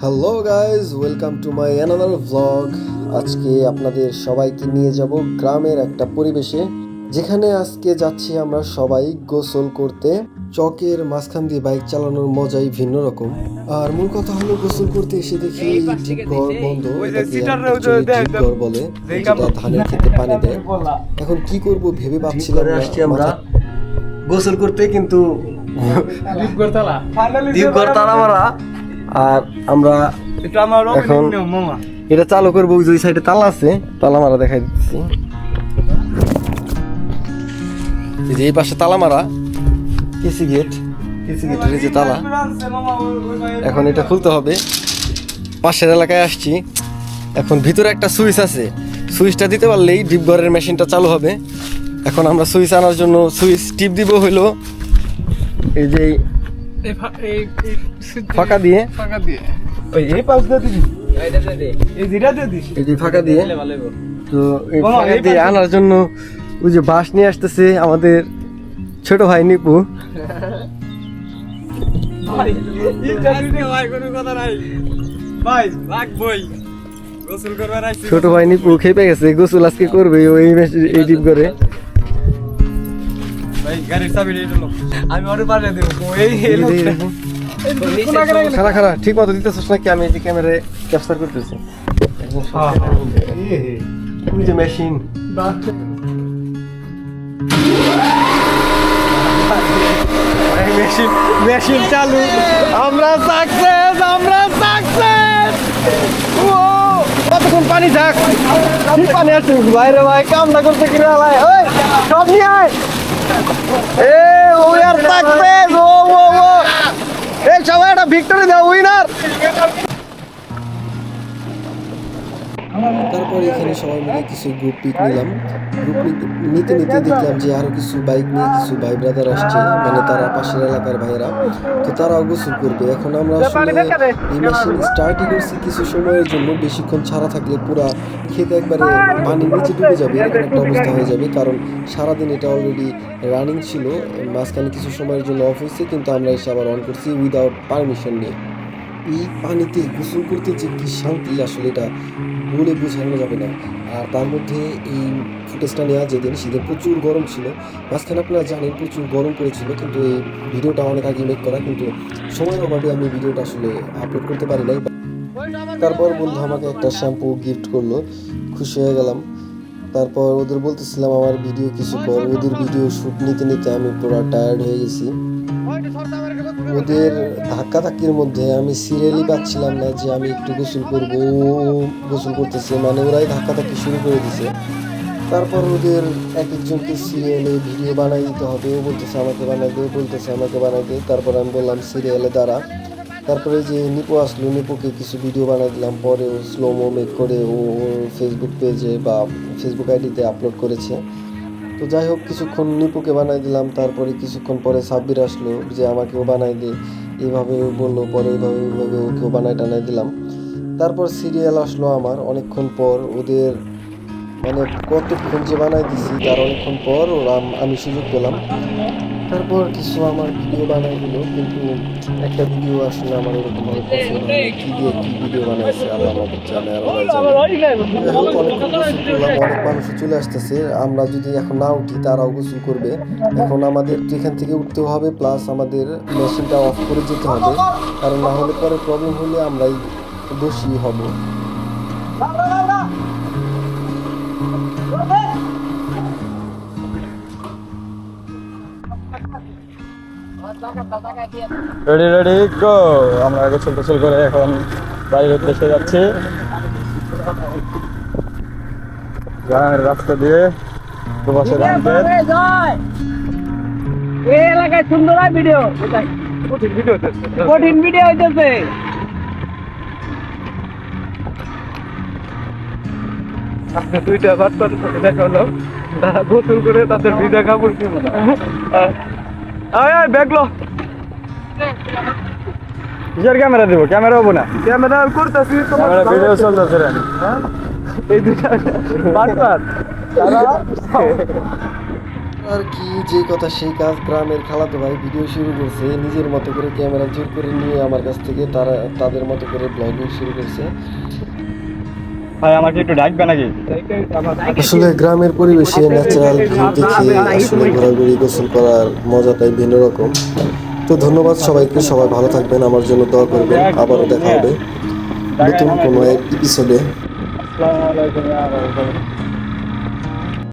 Hello guys welcome to my another vlog আজকে আপনাদের সবাইকে নিয়ে যাব গ্রামের একটা পরিবেশে। যেখানে আজকে যাচ্ছি আমরা সবাই গোসল করতে। চকের মাঝখান দিয়ে বাইক চালানোর মজাই ভিন্ন রকম। আর মূল কথা হলো গোসল করতে এসে দেখি ডিপ ঘর বন্ধ এটাকে actually ডিপ ঘর বলে যেটা ধানের খেতে পানি দেয়। এখন কি করব ভেবে পাচ্ছিলাম না আমরা। গোসল করতে কিন্তু দ্বীপগড় তালা। মারা। আর আমরা এখন এটা চালু করব ওই যে ওই সাইডে তালা আছে তালা মারা দেখাই দিচ্ছি যে এই পাশে তালা মারা কেসি গেট কেসি গেটের যে তালা এখন এটা খুলতে হবে। পাশের এলাকায় আসছি। এখন ভিতরে একটা সুইচ আছে। সুইচটা দিতে পারলেই ডিপঘরের মেশিনটা চালু হবে। এখন আমরা সুইচ আনার জন্য সুইচ টিপ দিব হইল এই যে এই ফাঁকা দিয়ে। ওই এই পাশ দিয়ে দিবি? এই যে ফাঁকা দিয়ে। তো এই ফাঁকা দিয়ে আনার জন্য ওই যে বাঁশ নিয়ে আসতেছে আমাদের ছোট ভাই নিপু। ছোট ভাই নিপু খেপে গেছে গোসল আজকে করবে ওই মেশিন- এই ডিপ করে। খারা খারা ঠিক মতো দিতেছিস নাকি? আমি এই যে ক্যামেরায় ক্যাপচার করতেছি। একদম সব ওই যে মেশিন মেশিন মেশিন চালু। আমরা সাকসেস আমরা সাকসেস ও কতক্ষণ পানি থাক? কি পানি আছে? বাইরে ভাই কামনা করতে কিনে আলাই ওই, সব নিয়ে আয়। এ ও আর সাকসেস ও ও ও এই সবাই একটা ভিক্টরি দাও উইনার তারপর এখানে সবাই মিলে কিছু গ্রুপ পিক নিলাম। গ্রুপ পিক নিতে নিতে দেখলাম যে আরও কিছু বাইক নিয়ে কিছু ভাই ব্রাদার আসছে মানে তারা পাশের এলাকার ভাইয়েরা। তো তারাও গোসল করবে। এখন আমরা আসলে এই মেশিন স্টার্টই করছি কিছু সময়ের জন্য। বেশিক্ষণ ছাড়া থাকলে পুরা খেতে একবারে পানির নিচে ডুবে যাবে, এরকম একটা অবস্থা হয়ে যাবে। কারণ সারাদিন এটা অলরেডি রানিং ছিল। মাঝখানে কিছু সময়ের জন্য অফ হয়েছে, কিন্তু আমরা এসে আবার অন করছি উইদাউট পারমিশন নিয়ে। এই পানিতে গোসল করতে যে কি শান্তি, আসলে এটা বলে বোঝানো যাবে না। আর তার মধ্যে এই ফুটেজটা নেওয়া যেদিন শীতে প্রচুর গরম ছিল। মাঝখানে আপনারা জানেন প্রচুর গরম পড়েছিল, কিন্তু এই ভিডিওটা অনেক আগে মেক করা, কিন্তু সময়ের অভাবে আমি ভিডিওটা আসলে আপলোড করতে পারি নাই। তারপর বন্ধু আমাকে একটা শ্যাম্পু গিফট করল, খুশি হয়ে গেলাম। তারপর ওদের বলতেছিলাম, আমার ভিডিও কিছু কর। ওদের ভিডিও শ্যুট নিতে নিতে আমি পুরো টায়ার্ড হয়ে গেছি। ওদের ধাক্কা ধাক্কির মধ্যে আমি সিরিয়ালই পাচ্ছিলাম না যে আমি একটু গোসল করব গোসল করতেছে মানে ওরাই ধাক্কা ধাক্কি শুরু করে দিছে। তারপর ওদের এক একজনকে সিরিয়ালে ভিডিও বানাই দিতে হবে, ও বলতেছে, আমাকে বানাই দে বলতেছে, আমাকে বানাই দে। তারপর আমি বললাম, সিরিয়ালে দ্বারা তারপরে যে নিপু আসলো, নিপুকে কিছু ভিডিও বানাই দিলাম, পরে ও স্লোমো মেক করে ও ফেসবুক পেজে বা ফেসবুক আইডিতে আপলোড করেছে। তো যাই হোক, কিছুক্ষণ নিপুকে বানাই দিলাম, তারপরে কিছুক্ষণ পরে সাব্বির আসলো যে আমাকেও বানাই দে। এইভাবে বলল, পরে এইভাবে ওইভাবে ওকেও বানাই টানাই দিলাম। তারপর সিরিয়াল আসলো আমার, অনেকক্ষণ পর ওদের মানে কতক্ষণ যে বানাই দিছি, তার অনেকক্ষণ পর ওরা আমি সুযোগ পেলাম। তারপর কিছু আমার ভিডিও বানাই দিল কিন্তু একটা ভিডিও আসলে আমার ওরকম ভিডিও বানাইছে অনেক মানুষ চলে আসতেছে। আমরা যদি এখন না উঠি, তারাও গোসল করবে। এখন আমাদের এখান থেকে উঠতে হবে প্লাস আমাদের মেশিনটা অফ করে যেতে হবে। কারণ না হলে পরে প্রবলেম হলে আমরাই দোষী হব। রেডি রেডি গো আমরা গোসল টোসল করে এখন বাড়ির উদ্দেশ্যে যাচ্ছি। গ্রামের রাস্তা দিয়ে দুপাশে ধান। এই এলাকায় সুন্দর হয় ভিডিও কঠিন ভিডিও হইতেছে। দুইটা সাথে দেখা হলো তারা গোসল করে তাদের ভিজা কাপড় কিনলো। আয় আয় ব্যাগলো কিসের ক্যামেরা দেবো? ক্যামেরা হব না। ক্যামেরা করতেছি ক্যামেরা ভিডিও চলতেছে রে। এই দুইটা আর কি যে কথা সেই কাজ গ্রামের খালাতো ভাই ভিডিও শুরু করছে নিজের মতো করে ক্যামেরা জোর করে নিয়ে আমার কাছ থেকে তারা তাদের মতো করে ব্লগিং শুরু করছে। ভাই আমাকে একটু ডাকবে নাকি? আসলে গ্রামের পরিবেশে ন্যাচারাল ভিউ দেখে আসলে ঘোরাঘুরি গোসল করার মজাটাই ভিন্ন রকম। তো ধন্যবাদ সবাইকে সবাই ভালো থাকবেন আমার জন্য দোয়া করবেন আবারও দেখা হবে নতুন কোনো এক এপিসোডে আসসালামু আলাইকুম